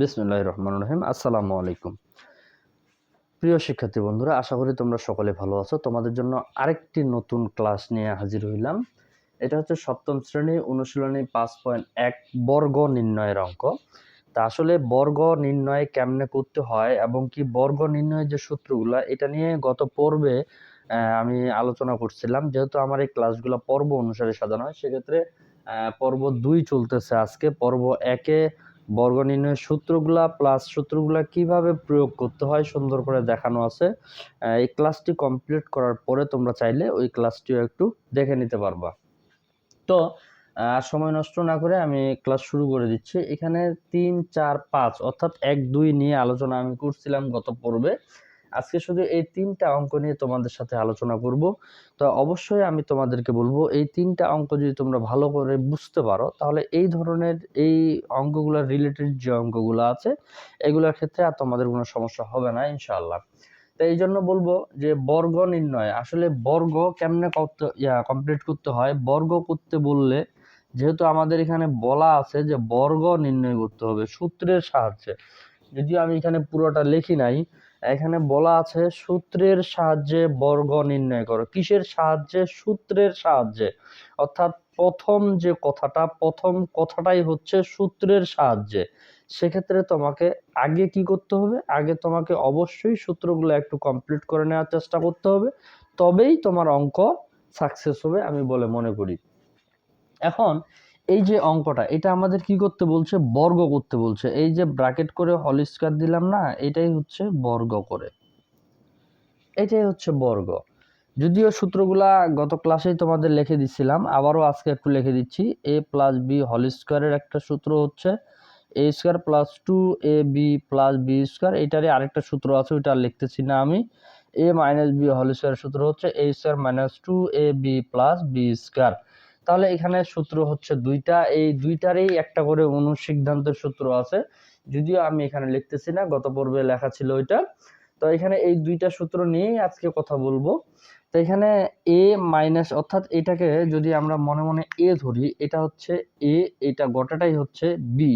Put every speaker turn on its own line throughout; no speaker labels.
বিসমুল্লাহ রহমান রহিম আসসালামু আলাইকুম প্রিয় শিক্ষার্থী বন্ধুরা, আশা করি তোমরা সকলে ভালো আছো। তোমাদের জন্য আরেকটি নতুন ক্লাস নিয়ে হাজির হইলাম। এটা হচ্ছে সপ্তম শ্রেণি অনুশীলনী পাঁচ পয়েন্ট এক বর্গ নির্ণয়ের অঙ্ক। তা আসলে বর্গ নির্ণয় কেমনে করতে হয় এবং কি বর্গ নির্ণয়ের যে সূত্রগুলা, এটা নিয়ে গত পর্বে আমি আলোচনা করছিলাম। যেহেতু আমার এই ক্লাসগুলো পর্ব অনুসারে সাজানো হয়, সেক্ষেত্রে পর্ব দুই চলতেছে আজকে। পর্ব একে বর্গ নির্ণয়ের সূত্রগুলা প্লাস সূত্রগুলা কীভাবে প্রয়োগ করতে হয় সুন্দর করে দেখানো আছে। এই ক্লাসটি কমপ্লিট করার পরে তোমরা চাইলে ওই ক্লাসটিও একটু দেখে নিতে পারবা। তো আর সময় নষ্ট না করে আমি ক্লাস শুরু করে দিচ্ছি। এখানে তিন, চার, পাঁচ, অর্থাৎ এক, দুই নিয়ে আলোচনা আমি করছিলাম গত পর্বে। আজকে শুধু এই তিনটা অঙ্ক নিয়ে তোমাদের সাথে আলোচনা করব। তো অবশ্যই আমি তোমাদেরকে বলব, এই তিনটা অঙ্ক যদি তোমরা ভালো করে বুঝতে পারো, তাহলে এই ধরনের এই অঙ্কগুলোর রিলেটেড যে অঙ্কগুলো আছে, এগুলোর ক্ষেত্রে আর তোমাদের কোনো সমস্যা হবে না, ইনশাআল্লাহ। তো এই জন্য বলব যে বর্গ নির্ণয়, আসলে বর্গ কেমনে করতে, ইয়া কমপ্লিট করতে হয়? বর্গ করতে বললে যেহেতু আমাদের এখানে বলা আছে যে বর্গ নির্ণয় করতে হবে সূত্রের সাহায্যে। যদিও আমি এখানে পুরোটা লিখি নাই এখানে বলা আছে সূত্রের সাহায্যে বর্গ নির্ণয় করো। কিসের সাহায্যে? সূত্রের সাহায্যে। অর্থাৎ প্রথম যে কথাটা, প্রথম কথাটাই হচ্ছে সূত্রের সাহায্যে। সেক্ষেত্রে তোমাকে আগে কি করতে হবে? আগে তোমাকে অবশ্যই সূত্রগুলো একটু কমপ্লিট করে নেওয়ার চেষ্টা করতে হবে। তবেই তোমার অঙ্ক সাকসেস হবে আমি বলে মনে করি। এখন এই যে অঙ্কটা, এটা আমাদের কি করতে বলছে? বর্গ করতে বলছে। এই যে ব্র্যাকেট করে হল স্কয়ার দিলাম না, এটাই হচ্ছে বর্গ করে। এটাই হচ্ছে বর্গ। যদিও সূত্রগুলা গত ক্লাসেই তোমাদের লিখে দিচ্ছিলাম আবারও আজকে একটু লিখে দিচ্ছি। এ প্লাস বি হল স্কোয়ারের একটা সূত্র হচ্ছে A square plus two A B plus B square এটারই আরেকটা সূত্র আছে, ওইটা লিখতেছি না আমি। এ মাইনাস বি হল স্কোয়ার সূত্র হচ্ছে A square minus two A B plus B square তাহলে এখানে সূত্র হচ্ছে দুইটা। এই দুইটারই একটা করে অনুসিদ্ধান্তের সূত্র আছে। যদিও আমি এখানে লিখতেছি না, গত পর্বে লেখা ছিল ওইটা। তো এখানে এই দুইটা সূত্র নিয়েই আজকে কথা বলব। তো এখানে এ মাইনাস, অর্থাৎ এটাকে যদি আমরা মনে মনে এ ধরি, এটা হচ্ছে এ, এটা গোটাটাই হচ্ছে বি।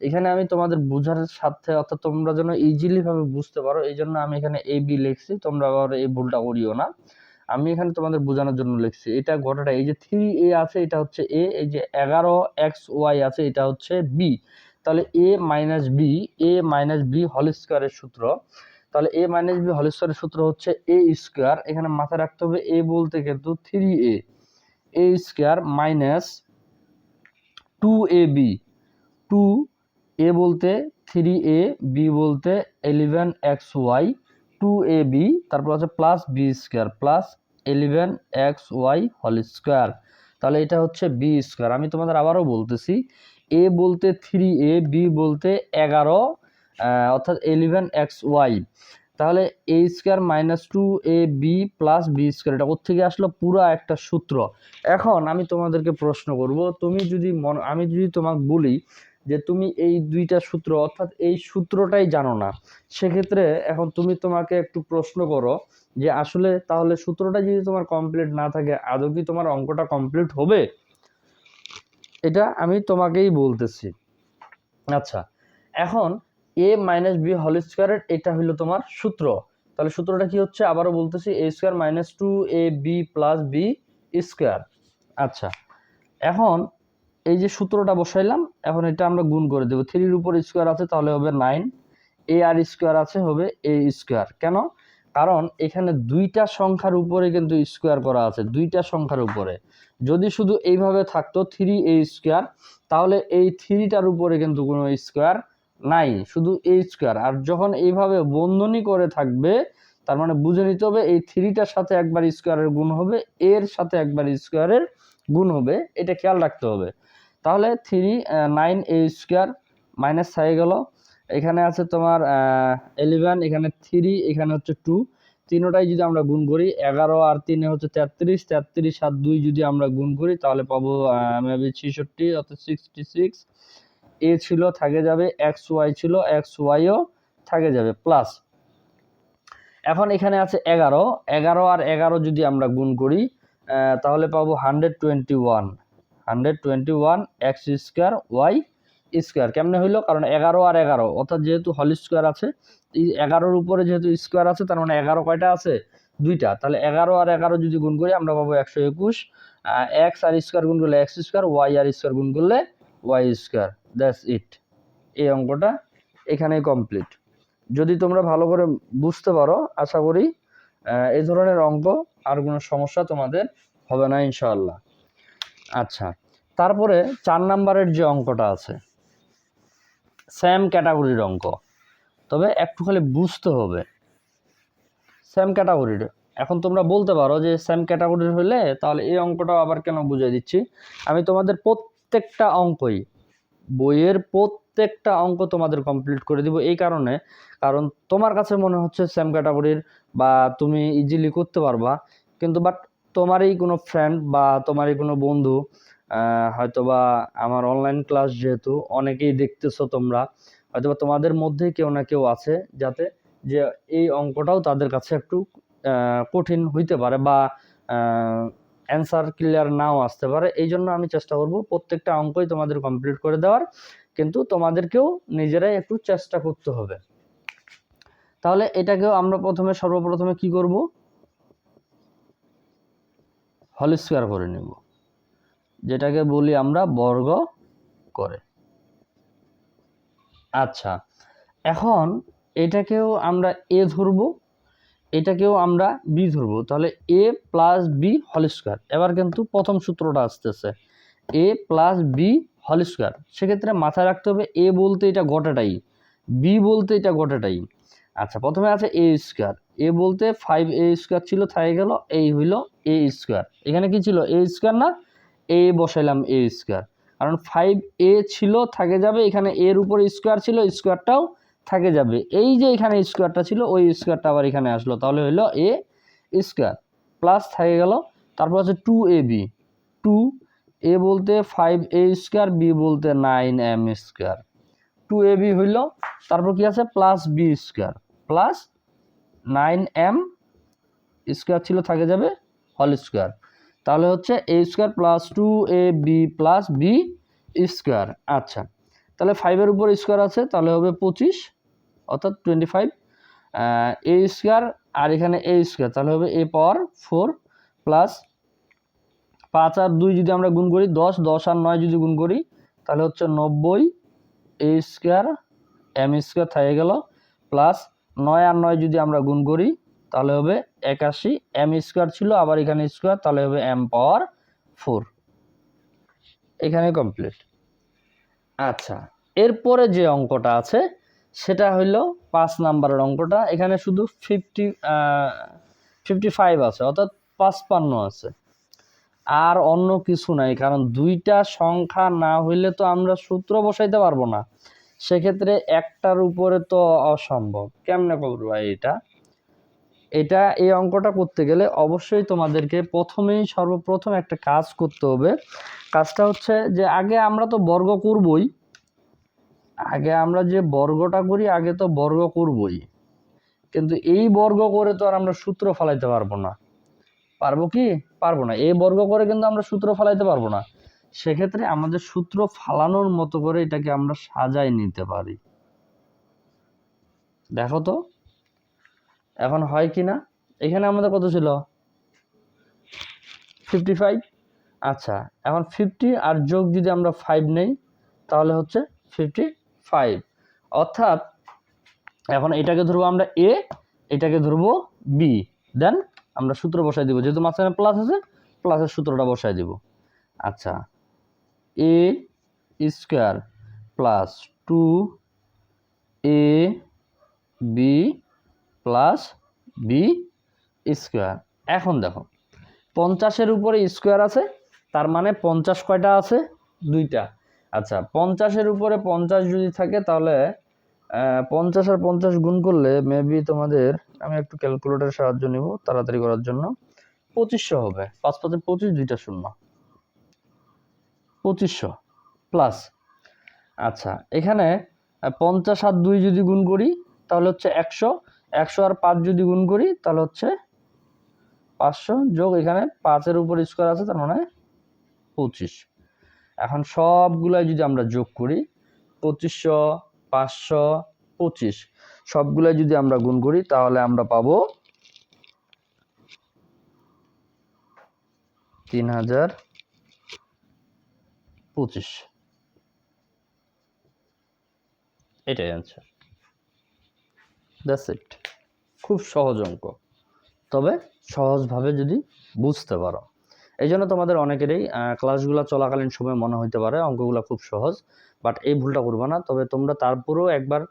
এখানে আমি তোমাদের বোঝার সাথে অর্থাৎ তোমরা যেন ইজিলি ভাবে বুঝতে পারো এই জন্য আমি এখানে এ, বি লিখছি, তোমরা আবার এই ভুলটা করিও না। আমি এখানে তোমাদের বোঝানোর জন্য লিখছি, এটা গোটাটা এই যে থ্রি এ আছে, এটা হচ্ছে এ এই যে এগারো এক্স ওয়াই আছে, এটা হচ্ছে বি তাহলে A minus B A minus B হল স্কোয়ারের সূত্র, তাহলে এ মাইনাস বি হল স্কোয়ারের সূত্র হচ্ছে এ স্কোয়ার এখানে মাথায় রাখতে হবে এ বলতে কিন্তু three A A square minus two A B two A বলতে থ্রি এ বি বলতে eleven X Y two A B তারপর আছে plus B square plus eleven X Y হল স্কোয়ার তাহলে এটা হচ্ছে বি স্কোয়ার আমি তোমাদের আবারও বলতেছি এ বলতে থ্রি এ বি বলতে এগারো অর্থাৎ এলিভেন এক্স ওয়াই তাহলে A square minus two A B plus B square এটা থেকে আসলো? পুরো একটা সূত্র। এখন আমি তোমাদেরকে প্রশ্ন করব, তুমি যদি মন আমি যদি তোমাকে বলি যে তুমি এই দুইটা সূত্র, অর্থাৎ এই সূত্রটাই জানো না। সেক্ষেত্রে এখন তুমি তোমাকে একটু প্রশ্ন করো যে, আসলে তাহলে সূত্রটা যদি তোমার কমপ্লিট না থাকে, আদৌ কি তোমার অঙ্কটা কমপ্লিট হবে? এটা আমি তোমাকেই বলতেছি। আচ্ছা এখন এ মাইনাস বি হল স্কোয়ারের এটা হলো তোমার সূত্র। তাহলে সূত্রটা কি হচ্ছে? আবারও বলতেছি A square minus two A B plus B square আচ্ছা এখন এই যে সূত্রটা বসাইলাম, এখন এটা আমরা গুণ করে দেবো। থ্রির উপর স্কোয়ার আছে, তাহলে হবে নাইন। এ আর স্কোয়ার আছে, হবে এ স্কোয়ার। কেন? কারণ এখানে দুইটা সংখ্যার উপরে কিন্তু স্কোয়ার করা আছে, দুইটা সংখ্যার উপরে। যদি শুধু এইভাবে থাকতো, থ্রি এ স্কোয়ার, তাহলে এই থ্রিটার উপরে কিন্তু কোনো স্কোয়ার নাই, শুধু এ স্কোয়ার। আর যখন এইভাবে বন্ধনী করে থাকবে, তার মানে বুঝে নিতে হবে এই থ্রিটার সাথে একবার স্কোয়ারের গুণ হবে, এর সাথে একবার স্কোয়ারের গুণ হবে। এটা খেয়াল রাখতে হবে। তাহলে three nine A square minus হয়ে গেল। এখানে আছে তোমার এলেভেন এখানে থ্রি এখানে হচ্ছে টু তিনোটাই যদি আমরা গুণ করি, এগারো আর তিনে হচ্ছে তেত্রিশ। তেত্রিশ আর দুই যদি আমরা গুণ করি, তাহলে পাবো মেবি ছেষট্টি অর্থাৎ সিক্সটি সিক্স এ ছিল, থাকে যাবে এক্স ওয়াই ছিল এক্স ওয়াইও থাকে যাবে প্লাস এখন এখানে আছে এগারো। এগারো আর এগারো যদি আমরা গুণ করি তাহলে পাবো hundred twenty one hundred twenty one X square Y square. কেমনে হইল? কারণ এগারো আর এগারো, অর্থাৎ যেহেতু হল স্কোয়ার আছে এগারোর উপরে যেহেতু স্কোয়ার আছে, তার মানে এগারো কয়টা আছে? দুইটা। তাহলে এগারো আর এগারো যদি গুণ করি, আমরা পাবো একশো একুশ। এক্স আর স্কোয়ার গুণ করলে এক্স স্কোয়ার, ওয়াই আর স্কোয়ার গুণ করলে ওয়াই স্কোয়ার। That's it. এই অঙ্কটা এখানেই কমপ্লিট। যদি তোমরা ভালো করে বুঝতে পারো, আশা করি এই ধরনের অঙ্ক আর কোনো সমস্যা তোমাদের হবে না, ইনশাআল্লাহ। আচ্ছা তারপরে চার নাম্বারের যে অঙ্কটা আছে সেম ক্যাটাগরির অঙ্ক। তবে একটু খালি বুঝতে হবে। সেম ক্যাটাগরির এখন তোমরা বলতে পারো যে সেম ক্যাটাগরির হলে তাহলে এই অঙ্কটাও আবার কেন বুঝিয়ে দিচ্ছি? আমি তোমাদের প্রত্যেকটা অঙ্কই, বইয়ের প্রত্যেকটা অঙ্ক তোমাদের কমপ্লিট করে দিব এই কারণে, কারণ তোমার কাছে মনে হচ্ছে সেম ক্যাটাগরির বা তুমি ইজিলি করতে পারবা, কিন্তু বাট তোমারই কোনো ফ্রেন্ড বা তোমারই কোনো বন্ধু আহ, হয়তোবা আমার অনলাইন ক্লাস যেহেতু অনেকেই দেখতেছো তোমরা হয়তোবা তোমাদের মধ্যেই কেউ না কেউ আছে যাতে যে এই অঙ্কটাও তাদের কাছে একটু কঠিন হইতে পারে বা অ্যান্সার ক্লিয়ার নাও আসতে পারে। এই জন্য আমি চেষ্টা করব প্রত্যেকটা অঙ্কই তোমাদের কমপ্লিট করে দেওয়ার কিন্তু তোমাদেরকেও নিজেরাই একটু চেষ্টা করতে হবে। তাহলে এটাকেও আমরা প্রথমে সর্বপ্রথমে কি করব? হল স্কোয়ার করে নেব। যেটাকে বলি আমরা বর্গ করে। আচ্ছা এখন এটাকেও আমরা এ ধরবো, এটাকেও আমরা বি ধরবো। তাহলে এ প্লাস বি হল স্কোয়ার এবার কিন্তু প্রথম সূত্রটা আসতেছে। এ প্লাস বি হল স্কোয়ার সেক্ষেত্রে মাথায় রাখতে হবে এ বলতে এটা গোটাটাই বি বলতে এটা গোটাটাই। আচ্ছা প্রথমে আছে এ স্কোয়ার এ বলতে ফাইভ এ স্কোয়ার ছিল থাকে গেল, এই হইল এ স্কোয়ার এখানে কি ছিল? এ স্কোয়ার না? এ বসাইলাম এ স্কোয়ার কারণ ফাইভ এ ছিল, থাকে যাবে, এখানে এর উপরে স্কোয়ার ছিল স্কোয়ারটাও থাকে যাবে। এই যে এখানে স্কোয়ারটা ছিল, ওই স্কোয়ারটা আবার এখানে আসলো। তাহলে হইল এ স্কোয়ার প্লাস থাকে গেল, তারপর আছে two A B two A বলতে ফাইভ এ স্কোয়ার বি বলতে nine M square two A B হইল, তারপর কি আছে? Plus B square plus nine M square ছিল থাকে যাবে হল স্কোয়ার। তাহলে হচ্ছে A square plus two A B plus B square. আচ্ছা তাহলে ফাইভের উপর স্কোয়ার আছে, তাহলে হবে পঁচিশ, অর্থাৎ টোয়েন্টি ফাইভ এ স্কোয়ার আর এখানে এ স্কোয়ার, তাহলে হবে এ পাওয়ার ফোর প্লাস পাঁচ আর দুই যদি আমরা গুণ করি, দশ দশ আর নয় যদি গুণ করি, তাহলে হচ্ছে নব্বই, এ স্কোয়ার, এম স্কোয়ার থেকে গেল, প্লাস নয় আর নয় যদি আমরা গুণ করি, তাহলে হবে একাশি এম স্কোয়ার ছিল, আবার এখানে স্কোয়ার তাহলে হবে এম পাওয়ার ফোর এখানে কমপ্লিট আচ্ছা এরপরে যে অঙ্কটা আছে, সেটা হইল পাঁচ নাম্বারের অঙ্কটা। এখানে শুধু ফিফটি ফিফটি ফাইভ আছে, অর্থাৎ পাঁচপান্ন আছে। আর অন্য কিছু নাই, কারণ দুইটা সংখ্যা না হইলে তো আমরা সূত্র বসাইতে পারব না। সেক্ষেত্রে একটার উপরে তো অসম্ভব। কেমনে করব এটা? এটা এই অঙ্কটা করতে গেলে অবশ্যই তোমাদেরকে প্রথমেই সর্বপ্রথম একটা কাজ করতে হবে। কাজটা হচ্ছে যে আগে আমরা তো বর্গ করবই। আগে আমরা যে বর্গটা করি, আগে তো বর্গ করবই। কিন্তু এই বর্গ করে তো আর আমরা সূত্র ফলাইতে পারব না। পারব কি? পারব না। এই বর্গ করে কিন্তু আমরা সূত্র ফলাইতে পারব না। সেক্ষেত্রে আমাদের সূত্র ফালানোর মতো করে এটাকে আমরা সাজাই নিতে পারি। দেখো তো, এখন হয় কি না? এখানে আমাদের কত ছিল? ফিফটি ফাইভ আচ্ছা এখন ফিফটি আর যোগ যদি আমরা ফাইভ নেই, তাহলে হচ্ছে ফিফটি ফাইভ অর্থাৎ এখন এটাকে ধরবো আমরা এ এটাকে ধরবো বি দেন আমরা সূত্র বসাই দিব, যেহেতু মাঝখানে প্লাস আছে প্লাসের সূত্রটা বসাই দিব। আচ্ছা A square plus two A B plus B square. এখন দেখো, পঞ্চাশের উপরে স্কোয়ার আছে, তার মানে পঞ্চাশ কয়টা আছে? দুইটা। আচ্ছা পঞ্চাশের উপরে পঞ্চাশ যদি থাকে, তাহলে পঞ্চাশ আর পঞ্চাশ গুণ করলে মেবি তোমাদের, আমি একটু ক্যালকুলেটর সাহায্য নিব তাড়াতাড়ি করার জন্য। পঁচিশশো হবে। পাঁচ পাঁচে পঁচিশ, দুইটা শূন্য। পঁচিশশো প্লাস আচ্ছা এখানে পঞ্চাশ আর দুই যদি গুণ করি, তাহলে হচ্ছে একশো। একশো আর পাঁচ যদি গুণ করি, তাহলে হচ্ছে পাঁচশো যোগ এখানে পাঁচের উপর স্কোয়ার আছে, তার মানে পঁচিশ। এখন সবগুলাই যদি আমরা যোগ করি, পঁচিশশো, পাঁচশো, পঁচিশ, সবগুলাই যদি আমরা গুণ করি, তাহলে আমরা পাবো তিন হাজার পঁচিশ। এটাই অ্যান্সার দ্যাটস ইট খুব সহজ অঙ্ক। তবে সহজভাবে যদি বুঝতে পারো। এই জন্য তোমাদের অনেকেরই ক্লাসগুলো চলাকালীন সময় মনে হইতে পারে, অঙ্কগুলো খুব সহজ বাট এই ভুলটা করবে না। তবে তোমরা তারপরেও একবার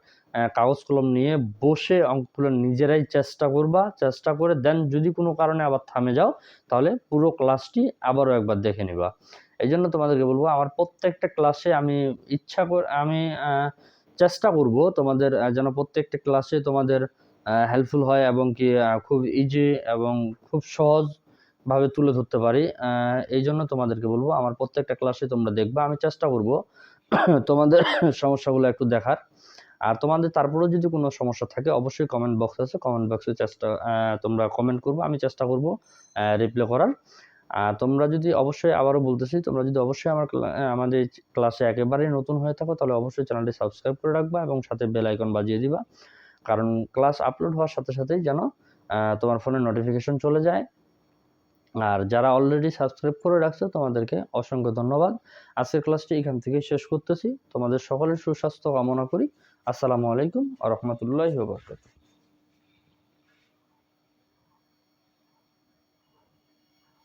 কাগজ কলম নিয়ে বসে অঙ্কগুলো নিজেরাই চেষ্টা করবা, চেষ্টা করে দেন যদি কোনো কারণে আবার থামে যাও, তাহলে পুরো ক্লাসটি আবারও একবার দেখে নিবা। এই জন্য তোমাদেরকে বলব, আমার প্রত্যেকটা ক্লাসে আমি ইচ্ছা করে, আমি চেষ্টা করব তোমাদের যেন প্রত্যেকটা ক্লাসে তোমাদের হেল্পফুল হয় এবং কি খুব ইজি এবং খুব সহজ ভাবে তুলে ধরতে পারি। এই জন্য তোমাদেরকে বলব, আমার প্রত্যেকটা ক্লাসে তোমরা দেখবা, আমি চেষ্টা করব তোমাদের সমস্যাগুলো একটু দেখার। আর তোমাদের, তারপরেও যদি কোনো সমস্যা থাকে, অবশ্যই কমেন্ট বক্স আছে কমেন্ট বক্সে চেষ্টা তোমরা কমেন্ট করব, আমি চেষ্টা করব রিপ্লাই করার। তোমরা যদি অবশ্যই আবারও বলতেছি, তোমরা যদি অবশ্যই আমার আমাদের ক্লাসে একেবারেই নতুন হয়ে থাকো, তাহলে অবশ্যই চ্যানেলটি সাবস্ক্রাইব করে রাখবা এবং সাথে বেল আইকন বাজিয়ে দিবা। কারণ ক্লাস আপলোড হওয়ার সাথে সাথেই যেন তোমার ফোনে নোটিফিকেশন চলে যায়। আর যারা অলরেডি সাবস্ক্রাইব করে রাখছো, তোমাদেরকে অসংখ্য ধন্যবাদ। আজকের ক্লাসটি এখান থেকে শেষ করতেছি। তোমাদের সকলের সুস্বাস্থ্য কামনা করি। আসসালামু আলাইকুম আ রহমতুল্লাহি ওয়া বারাকাতুহু।